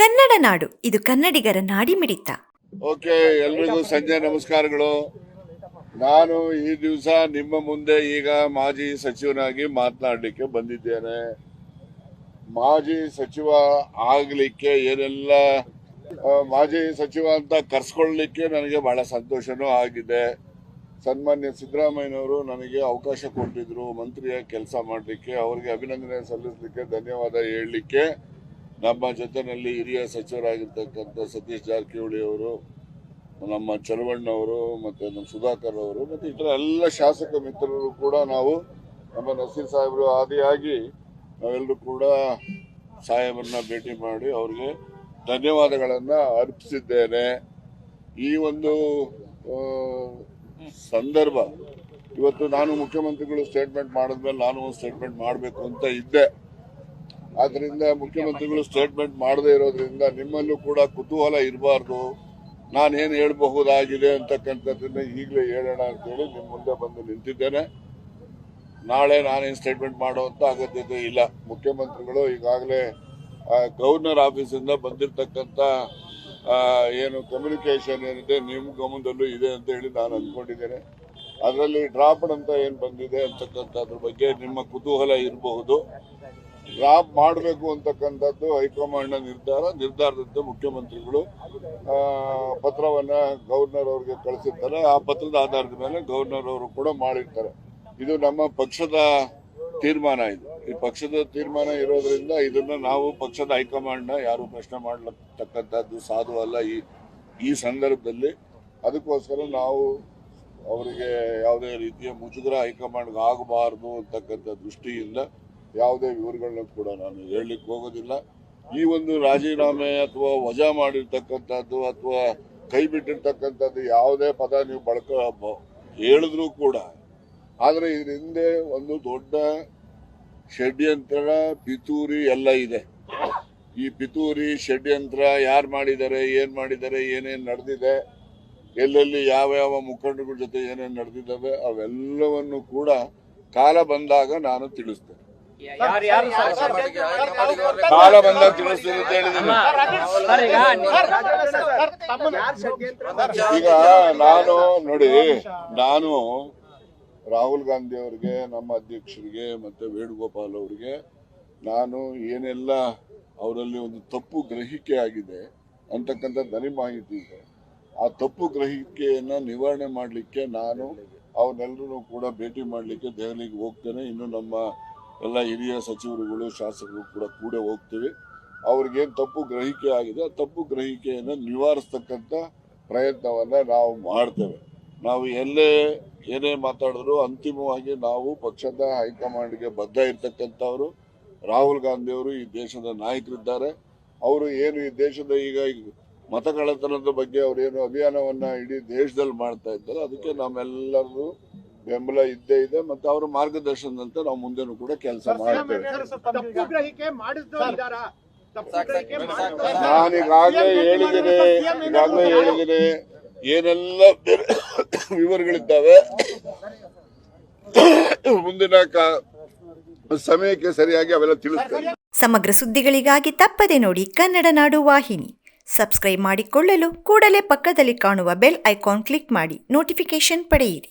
ಕನ್ನಡ ನಾಡು. ಇದು ಕನ್ನಡಿಗರ ನಾಡಿಮಿಡಿತ ಓಕೆ, ಎಲ್ರಿಗೂ ಸಂಜೆ ನಮಸ್ಕಾರಗಳು. ನಾನು ಈ ದಿವಸ ನಿಮ್ಮ ಮುಂದೆ ಈಗ ಮಾಜಿ ಸಚಿವನಾಗಿ ಮಾತನಾಡಲಿಕ್ಕೆ ಬಂದಿದ್ದೇನೆ. ಮಾಜಿ ಸಚಿವ ಆಗ್ಲಿಕ್ಕೆ ಏನೆಲ್ಲ ಮಾಜಿ ಸಚಿವ ಅಂತ ಕರ್ಸ್ಕೊಳ್ಲಿಕ್ಕೆ ನನಗೆ ಬಹಳ ಸಂತೋಷನೂ ಆಗಿದೆ. ಸನ್ಮಾನ್ಯ ಸಿದ್ದರಾಮಯ್ಯನವರು ನನಗೆ ಅವಕಾಶ ಕೊಟ್ಟಿದ್ರು ಮಂತ್ರಿಯ ಕೆಲಸ ಮಾಡಲಿಕ್ಕೆ, ಅವರಿಗೆ ಅಭಿನಂದನೆ ಸಲ್ಲಿಸಲಿಕ್ಕೆ, ಧನ್ಯವಾದ ಹೇಳಲಿಕ್ಕೆ. ನಮ್ಮ ಜೊತೆಯಲ್ಲಿ ಹಿರಿಯ ಸಚಿವರಾಗಿರ್ತಕ್ಕಂಥ ಸತೀಶ್ ಜಾರಕಿಹೊಳಿ ಅವರು, ನಮ್ಮ ಚಲವಣ್ಣವರು ಮತ್ತು ನಮ್ಮ ಸುಧಾಕರ್ ಅವರು, ಮತ್ತು ಇತರ ಎಲ್ಲ ಶಾಸಕ ಮಿತ್ರರು ಕೂಡ ನಾವು ನಮ್ಮ ನಸೀರ್ ಸಾಹೇಬರು ಆದಿಯಾಗಿ ನಾವೆಲ್ಲರೂ ಕೂಡ ಸಾಹೇಬರನ್ನ ಭೇಟಿ ಮಾಡಿ ಅವ್ರಿಗೆ ಧನ್ಯವಾದಗಳನ್ನು ಅರ್ಪಿಸಿದ್ದೇನೆ. ಈ ಒಂದು ಸಂದರ್ಭ, ಇವತ್ತು ನಾನು ಮುಖ್ಯಮಂತ್ರಿಗಳು ಸ್ಟೇಟ್ಮೆಂಟ್ ಮಾಡಿದ್ಮೇಲೆ ನಾನು ಒಂದು ಸ್ಟೇಟ್ಮೆಂಟ್ ಮಾಡಬೇಕು ಅಂತ ಇದ್ದೆ. ಆದ್ರಿಂದ ಮುಖ್ಯಮಂತ್ರಿಗಳು ಸ್ಟೇಟ್ಮೆಂಟ್ ಮಾಡದೇ ಇರೋದ್ರಿಂದ ನಿಮ್ಮಲ್ಲೂ ಕೂಡ ಕುತೂಹಲ ಇರಬಾರ್ದು. ನಾನೇನು ಹೇಳಬಹುದಾಗಿದೆ ಅಂತಕ್ಕಂಥದ್ದನ್ನ ಈಗಲೇ ಹೇಳೋಣ ಅಂತೇಳಿ ನಿಮ್ಮ ಮುಂದೆ ಬಂದು ನಿಂತಿದ್ದೇನೆ. ನಾಳೆ ನಾನೇನು ಸ್ಟೇಟ್ಮೆಂಟ್ ಮಾಡುವಂತ ಅಗತ್ಯತೆ ಇಲ್ಲ. ಮುಖ್ಯಮಂತ್ರಿಗಳು ಈಗಾಗಲೇ ಗವರ್ನರ್ ಆಫೀಸಿಂದ ಬಂದಿರತಕ್ಕಂಥ ಏನು ಕಮ್ಯುನಿಕೇಶನ್ ಏನಿದೆ ನಿಮ್ಮ ಗಮನದಲ್ಲೂ ಇದೆ ಅಂತ ಹೇಳಿ ನಾನು ಅಂದ್ಕೊಂಡಿದ್ದೇನೆ ಅದರಲ್ಲಿ ಡ್ರಾಪ್ಡ್ ಅಂತ ಏನು ಬಂದಿದೆ ಅಂತಕ್ಕಂಥದ್ರ ಬಗ್ಗೆ ನಿಮ್ಮ ಕುತೂಹಲ ಇರಬಹುದು. ಡ್ರಾಪ್ ಮಾಡಬೇಕು ಅಂತಕ್ಕಂಥದ್ದು ಹೈಕಮಾಂಡ್ನ ನಿರ್ಧಾರ, ನಿರ್ಧಾರದಂತೆ ಮುಖ್ಯಮಂತ್ರಿಗಳು ಪತ್ರವನ್ನು ಗವರ್ನರ್ ಅವರಿಗೆ ಕಳಿಸಿರ್ತಾರೆ. ಆ ಪತ್ರದ ಆಧಾರದ ಮೇಲೆ ಗವರ್ನರ್ ಅವರು ಕೂಡ ಮಾಡಿರ್ತಾರೆ. ಇದು ನಮ್ಮ ಪಕ್ಷದ ತೀರ್ಮಾನ ಇದು. ಈ ಪಕ್ಷದ ತೀರ್ಮಾನ ಇರೋದ್ರಿಂದ ಇದನ್ನ ನಾವು ಪಕ್ಷದ ಹೈಕಮಾಂಡ್ನ ಯಾರು ಪ್ರಶ್ನೆ ಮಾಡ್ಲತಕ್ಕಂಥದ್ದು ಸಾಧು ಅಲ್ಲ ಈ ಈ ಸಂದರ್ಭದಲ್ಲಿ. ಅದಕ್ಕೋಸ್ಕರ ನಾವು ಅವರಿಗೆ ಯಾವುದೇ ರೀತಿಯ ಮುಜುಗರ ಹೈಕಮಾಂಡ್ಗೆ ಆಗಬಾರದು ಅಂತಕ್ಕಂಥ ದೃಷ್ಟಿಯಿಂದ ಯಾವುದೇ ವಿವರಗಳನ್ನ ಕೂಡ ನಾನು ಹೇಳಲಿಕ್ಕೆ ಹೋಗೋದಿಲ್ಲ. ಈ ಒಂದು ರಾಜೀನಾಮೆ ಅಥವಾ ವಜಾ ಮಾಡಿರ್ತಕ್ಕಂಥದ್ದು ಅಥವಾ ಕೈ ಬಿಟ್ಟಿರ್ತಕ್ಕಂಥದ್ದು ಯಾವುದೇ ಪದ ನೀವು ಬಳಕ ಹೇಳಿದ್ರೂ ಕೂಡ, ಆದರೆ ಇದ್ರ ಹಿಂದೆ ಒಂದು ದೊಡ್ಡ ಷಡ್ಯಂತ್ರ, ಪಿತೂರಿ ಎಲ್ಲ ಇದೆ. ಈ ಪಿತೂರಿ ಷಡ್ಯಂತ್ರ ಯಾರು ಮಾಡಿದ್ದಾರೆ, ಏನು ಮಾಡಿದ್ದಾರೆ, ಏನೇನು ನಡೆದಿದೆ, ಎಲ್ಲೆಲ್ಲಿ ಯಾವ ಯಾವ ಮುಖಂಡಗಳ ಜೊತೆ ಏನೇನು ನಡೆದಿದ್ದಾವೆ, ಅವೆಲ್ಲವನ್ನು ಕೂಡ ಕಾಲ ಬಂದಾಗ ನಾನು ತಿಳಿಸ್ತೇನೆ. ಕಾಲ ಬಂದಾಗ ತಿಳಿಸ್ತೀನಿ ಅಂತ ಹೇಳಿದ್ದೀನಿ ಸರ್ ಈಗ ಈಗ ನಾನು ನೋಡಿ ನಾನು ರಾಹುಲ್ ಗಾಂಧಿ ಅವರಿಗೆ ನಮ್ಮ ಅಧ್ಯಕ್ಷರಿಗೆ ಮತ್ತೆ ವೇಣುಗೋಪಾಲ್ ಅವರಿಗೆ ನಾನು ಏನೆಲ್ಲ ಅವರಲ್ಲಿ ಒಂದು ತಪ್ಪು ಗ್ರಹಿಕೆ ಆಗಿದೆ ಅಂತಕ್ಕಂಥ ಧನಿ ಮಾಹಿತಿ ಇದೆ ಆ ತಪ್ಪು ಗ್ರಹಿಕೆಯನ್ನ ನಿವಾರಣೆ ಮಾಡಲಿಕ್ಕೆ ನಾನು ಅವನ್ನೆಲ್ಲರೂ ಕೂಡ ಭೇಟಿ ಮಾಡಲಿಕ್ಕೆ ದೆಹಲಿಗೆ ಹೋಗ್ತೇನೆ ಇನ್ನು ನಮ್ಮ ಎಲ್ಲ ಹಿರಿಯ ಸಚಿವರುಗಳು, ಶಾಸಕರು ಕೂಡ ಕೂಡ ಹೋಗ್ತೀವಿ. ಅವ್ರಿಗೇನು ತಪ್ಪು ಗ್ರಹಿಕೆ ಆಗಿದೆ, ಆ ತಪ್ಪು ಗ್ರಹಿಕೆಯನ್ನು ನಿವಾರಿಸ್ತಕ್ಕಂಥ ಪ್ರಯತ್ನವನ್ನ ನಾವು ಮಾಡ್ತೇವೆ. ನಾವು ಎಲ್ಲೇ ಏನೇ ಮಾತಾಡಿದ್ರು ಅಂತಿಮವಾಗಿ ನಾವು ಪಕ್ಷದ ಹೈಕಮಾಂಡ್ಗೆ ಬದ್ಧ ಇರ್ತಕ್ಕಂಥವ್ರು. ರಾಹುಲ್ ಗಾಂಧಿಯವರು ಈ ದೇಶದ ನಾಯಕರಿದ್ದಾರೆ. ಅವರು ಏನು ಈ ದೇಶದ ಈಗ ಮತಗಳತನದ ಬಗ್ಗೆ ಬಗ್ಗೆ ಅವರೇನು ಅಭಿಯಾನವನ್ನ ಇಡೀ ದೇಶದಲ್ಲಿ ಮಾಡ್ತಾ ಇದ್ದಾರೆ, ಅದಕ್ಕೆ ನಮ್ಮೆಲ್ಲರೂ ಬೆಂಬಲ ಇದ್ದೇ ಇದೆ ಮತ್ತೆ ಅವರ ಮಾರ್ಗದರ್ಶನದಂತೆ ನಾವು ಮುಂದೆನೂ ಕೂಡ ಕೆಲಸ ಮಾಡ್ತೇವೆ. ನಾನೀಗಾಗಲೇ ಹೇಳಿದ್ದೀನಿ ಈಗಾಗಲೇ ಹೇಳಿದ್ದೀನಿ ಏನೆಲ್ಲ ಬೇರೆ ವಿವರಗಳಿದ್ದಾವೆ ಮುಂದಿನ ಸಮಯಕ್ಕೆ ಸರಿಯಾಗಿ ಅವೆಲ್ಲ ತಿಳಿಸ್ತೇನೆ. ಸಮಗ್ರ ಸುದ್ದಿಗಳಿಗಾಗಿ ತಪ್ಪದೆ ನೋಡಿ ಕನ್ನಡ ನಾಡು ವಾಹಿನಿ. ಸಬ್ಸ್ಕ್ರೈಬ್ ಮಾಡಿಕೊಳ್ಳಲು ಕೂಡಲೇ ಪಕ್ಕದಲ್ಲಿ ಕಾಣುವ ಬೆಲ್ ಐಕಾನ್ ಕ್ಲಿಕ್ ಮಾಡಿ ನೋಟಿಫಿಕೇಶನ್ ಪಡೆಯಿರಿ.